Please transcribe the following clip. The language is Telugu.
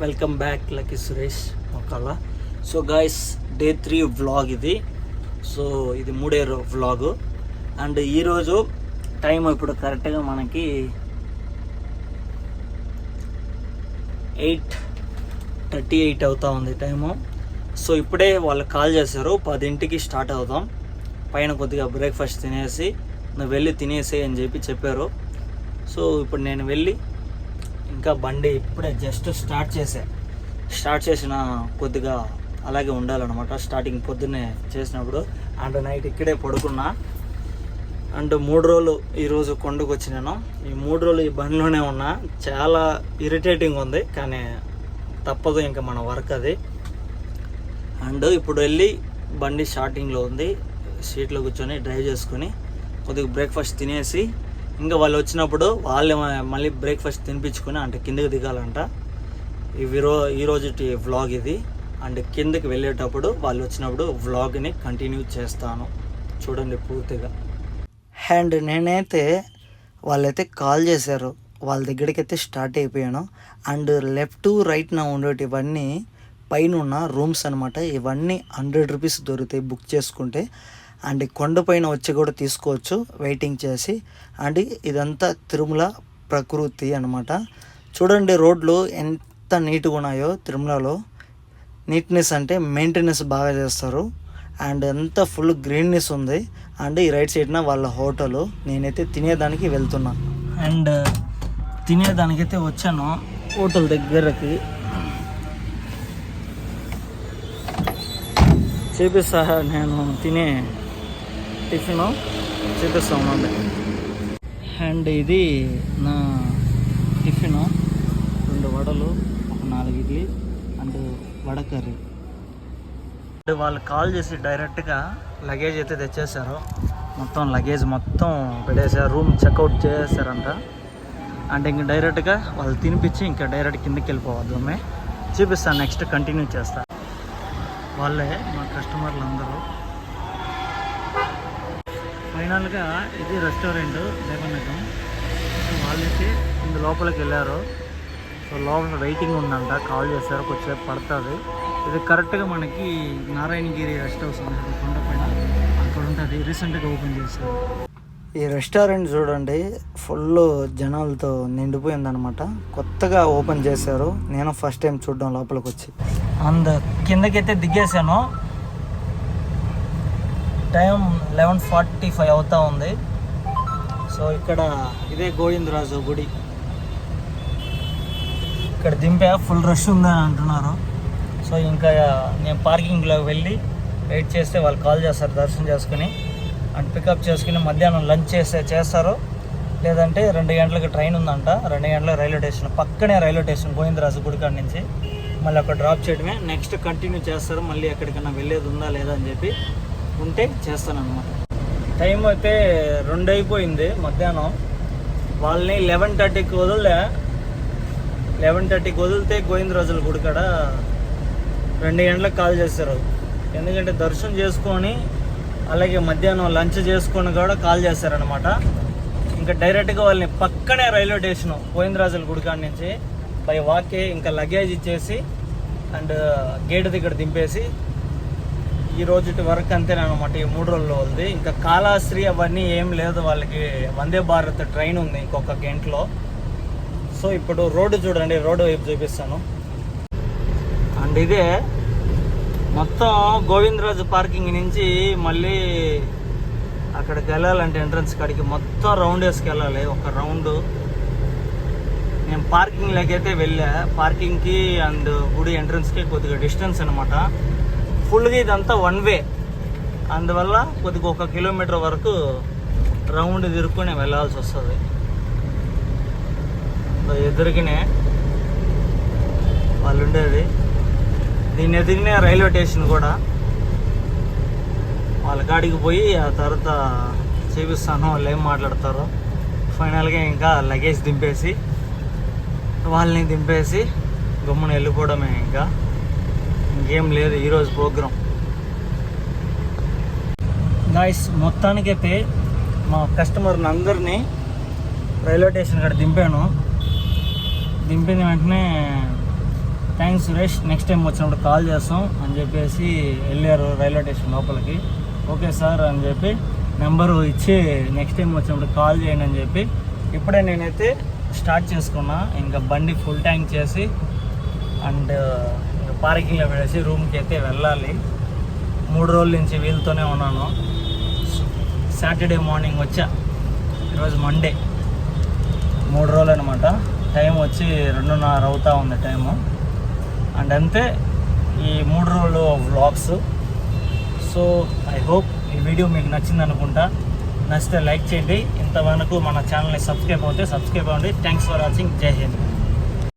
వెల్కమ్ బ్యాక్ లక్కీ సురేష్ మొక్కల so guys day three vlog ఇది. సో ఇది మూడే వ్లాగ్ అండ్ ఈరోజు టైం ఇప్పుడు కరెక్ట్గా మనకి ఎయిట్ థర్టీ ఎయిట్ అవుతా ఉంది టైము సో ఇప్పుడే వాళ్ళు కాల్ చేశారు. పదింటికి స్టార్ట్ అవుదాం. పైన కొద్దిగా బ్రేక్ఫాస్ట్ తినేసి నువ్వు వెళ్ళి తినేసి అని చెప్పి చెప్పారు. సో ఇప్పుడు నేను వెళ్ళి ఇంకా బండి ఇప్పుడే జస్ట్ స్టార్ట్ చేసే. స్టార్ట్ చేసిన కొద్దిగా అలాగే ఉండాలన్నమాట. స్టార్టింగ్ పొద్దున్నే చేసినప్పుడు అండ్ నైట్ ఇక్కడే పడుకున్నా. అండ్ మూడు రోజులు ఈరోజు కొండకు వచ్చినాను. ఈ మూడు రోజులు ఈ బండిలోనే ఉన్నా. చాలా ఇరిటేటింగ్ ఉంది కానీ తప్పదు ఇంకా మన వర్క్ అది. అండ్ ఇప్పుడు వెళ్ళి బండి స్టార్టింగ్లో ఉంది. సీట్లో కూర్చొని డ్రైవ్ చేసుకొని కొద్దిగా బ్రేక్ఫాస్ట్ తినేసి ఇంకా వాళ్ళు వచ్చినప్పుడు వాళ్ళే మళ్ళీ బ్రేక్ఫాస్ట్ తినిపించుకుని అంటే కిందకి దిగాలంట. ఇవి ఈరోజు ఈ రోజుటి వ్లాగ్ ఇది. అండ్ కిందకి వెళ్ళేటప్పుడు వాళ్ళు వచ్చినప్పుడు వ్లాగ్ని కంటిన్యూ చేస్తాను. చూడండి పూర్తిగా. అండ్ నేనైతే వాళ్ళైతే కాల్ చేశారు. వాళ్ళ దగ్గరికి అయితే స్టార్ట్ అయిపోయాను. అండ్ లెఫ్ట్ రైట్ నా ఉండేటివన్నీ పైన ఉన్న రూమ్స్ అనమాట ఇవన్నీ హండ్రెడ్ రూపీస్ దొరుకుతాయి బుక్ చేసుకుంటే. అండ్ కొండపైన వచ్చి కూడా తీసుకోవచ్చు వెయిటింగ్ చేసి. అండ్ ఇదంతా తిరుమల ప్రకృతి అనమాట చూడండి రోడ్లు ఎంత నీట్గా ఉన్నాయో తిరుమలలో. నీట్నెస్ అంటే మెయింటెనెన్స్ బాగా చేస్తారు. అండ్ ఎంత ఫుల్ గ్రీన్నెస్ ఉంది. అండ్ ఈ రైట్ సైడ్న వాళ్ళ హోటల్ నేనైతే తినేదానికి వెళ్తున్నాను అండ్ తినేదానికైతే వచ్చాను హోటల్ దగ్గరకి. చూపిస్తా నేను? తినే టిఫిన్ చూపిస్తాం ఉండండి అండ్ ఇది నా టిఫిన్. రెండు వడలు ఒక నాలుగు idli and vada curry and వాళ్ళు కాల్ చేసి డైరెక్ట్గా లగేజ్ అయితే తెచ్చేసారు మొత్తం లగేజ్ మొత్తం పెట్టేసారు రూమ్ చెక్అవుట్ చేసేసారంట అంటే ఇంక డైరెక్ట్గా వాళ్ళు తినిపించి ఇంకా డైరెక్ట్ కిందకి వెళ్ళిపోవద్దు అమ్మే. చూపిస్తాను నెక్స్ట్ కంటిన్యూ చేస్తాను వాళ్ళే మా కస్టమర్లు అందరూ ఫైనల్గా ఇది రెస్టారెంట్ దేవనగం వాళ్ళైతే ఇందు లోపలికి వెళ్ళారు. సో లోపల వెయిటింగ్ ఉందంట కాల్ చేశారు కొద్దిసేపు పడుతుంది. ఇది కరెక్ట్గా మనకి నారాయణగిరి రెస్ట్ హౌస్ ఉంది కొండపైన అక్కడ ఉంటుంది రీసెంట్గా ఓపెన్ చేశారు. ఈ రెస్టారెంట్ చూడండి ఫుల్ జనాలతో నిండిపోయిందనమాట కొత్తగా ఓపెన్ చేశారు నేను ఫస్ట్ టైం చూడడం లోపలికి వచ్చి అండ్ కిందకైతే దిగేసాను టైం లెవెన్ ఫార్టీ ఫైవ్ అవుతా ఉంది. సో ఇక్కడ ఇదే గోవిందరాజు గుడి. ఇక్కడ దింపా ఫుల్ రష్ ఉందని అంటున్నారు. సో ఇంకా నేను పార్కింగ్లో వెళ్ళి వెయిట్ చేస్తే వాళ్ళు కాల్ చేస్తారు దర్శనం చేసుకుని. అండ్ పికప్ చేసుకుని మధ్యాహ్నం లంచ్ చేస్తే చేస్తారు. లేదంటే రెండు గంటలకు ట్రైన్ ఉందంట. రెండు గంటల రైల్వే స్టేషన్ పక్కనే రైల్వే స్టేషన్ గోవిందరాజు గుడి కాడ నుంచి. మళ్ళీ అక్కడ డ్రాప్ చేయడమే. నెక్స్ట్ కంటిన్యూ చేస్తారు. మళ్ళీ ఎక్కడికైనా వెళ్ళేది ఉందా లేదా అని చెప్పి ఉంటే చేస్తాను అనమాట టైం అయితే రెండు అయిపోయింది మధ్యాహ్నం. వాళ్ళని లెవెన్ థర్టీకి వదిలే. లెవెన్ థర్టీకి వదిలితే గోవిందరాజుల గుడి కాడ రెండు గంటలకు కాల్ చేస్తారు. ఎందుకంటే దర్శనం చేసుకొని అలాగే మధ్యాహ్నం లంచ్ చేసుకొని కూడా కాల్ చేస్తారనమాట ఇంకా డైరెక్ట్గా వాళ్ళని పక్కనే రైల్వే స్టేషన్ గోవిందరాజుల గుడి కాడ నుంచి బై వాకే ఇంకా లగేజ్ ఇచ్చేసి అండ్ గేట్ దగ్గర దింపేసి ఈ రోజుటి వరకు అంతేనమాట ఈ మూడు రోజుల్లో ఉంది. ఇంకా కాలాశ్రీ అవన్నీ ఏం లేదు. వాళ్ళకి వందే భారత్ ట్రైన్ ఉంది ఇంకొక గంటలో. సో ఇప్పుడు రోడ్డు చూడండి. రోడ్డు వైపు చూపిస్తాను. అండ్ ఇదే మొత్తం గోవిందరాజు పార్కింగ్ నుంచి మళ్ళీ అక్కడికి వెళ్ళాలంటే ఎంట్రన్స్ కాడికి మొత్తం రౌండ్ వేసుకెళ్ళాలి. ఒక రౌండ్. నేను పార్కింగ్ అయితే వెళ్ళా. పార్కింగ్కి అండ్ గుడి ఎంట్రన్స్కి కొద్దిగా డిస్టెన్స్ అనమాట ఫుల్గా ఇదంతా వన్ వే. అందువల్ల కొద్దిగా ఒక కిలోమీటర్ వరకు రౌండ్ తిరుక్కునే వెళ్ళాల్సి వస్తుంది. ఎదురుగానే వాళ్ళు ఉండేది. దీని ఎదిగిన రైల్వే స్టేషన్ కూడా వాళ్ళ కాడికి పోయి ఆ తర్వాత చూపిస్తాను వాళ్ళు ఏం మాట్లాడతారో. ఫైనల్గా ఇంకా లగేజ్ దింపేసి వాళ్ళని దింపేసి గమ్మున వెళ్ళిపోవడమే ఇంకా. ఇంకేం లేదు ఈరోజు ప్రోగ్రాం. గాయస్ మొత్తానికైతే మా కస్టమర్ని అందరినీ రైల్వే స్టేషన్ కాడ దింపాను. దింపిన వెంటనే థ్యాంక్స్ సురేష్ నెక్స్ట్ టైం వచ్చినప్పుడు కాల్ చేస్తాం అని చెప్పేసి వెళ్ళారు రైల్వే స్టేషన్ లోపలికి. ఓకే సార్ అని చెప్పి నెంబరు ఇచ్చి నెక్స్ట్ టైం వచ్చినప్పుడు కాల్ చేయండి అని చెప్పి ఇప్పుడే నేనైతే స్టార్ట్ చేసుకున్నా. ఇంకా బండి ఫుల్ ట్యాంక్ చేసి అండ్ పార్కింగ్లో వెళ్ళేసి రూమ్కి అయితే వెళ్ళాలి. మూడు రోజుల నుంచి వీళ్ళతోనే ఉన్నాను. సాటర్డే మార్నింగ్ వచ్చా. ఈరోజు మండే. మూడు రోజులు అనమాట టైం వచ్చి రెండున్నర అవుతా ఉంది టైము అండ్ అంతే ఈ మూడు రోజులు వ్లాగ్స్. సో ఐ హోప్ ఈ వీడియో మీకు నచ్చింది అనుకుంటా. నచ్చితే లైక్ చేయండి. ఇంతవరకు మన ఛానల్ని సబ్స్క్రైబ్ అవుతే సబ్స్క్రైబ్ అవ్వండి. థ్యాంక్స్ ఫర్ వాచింగ్ జై హింద్.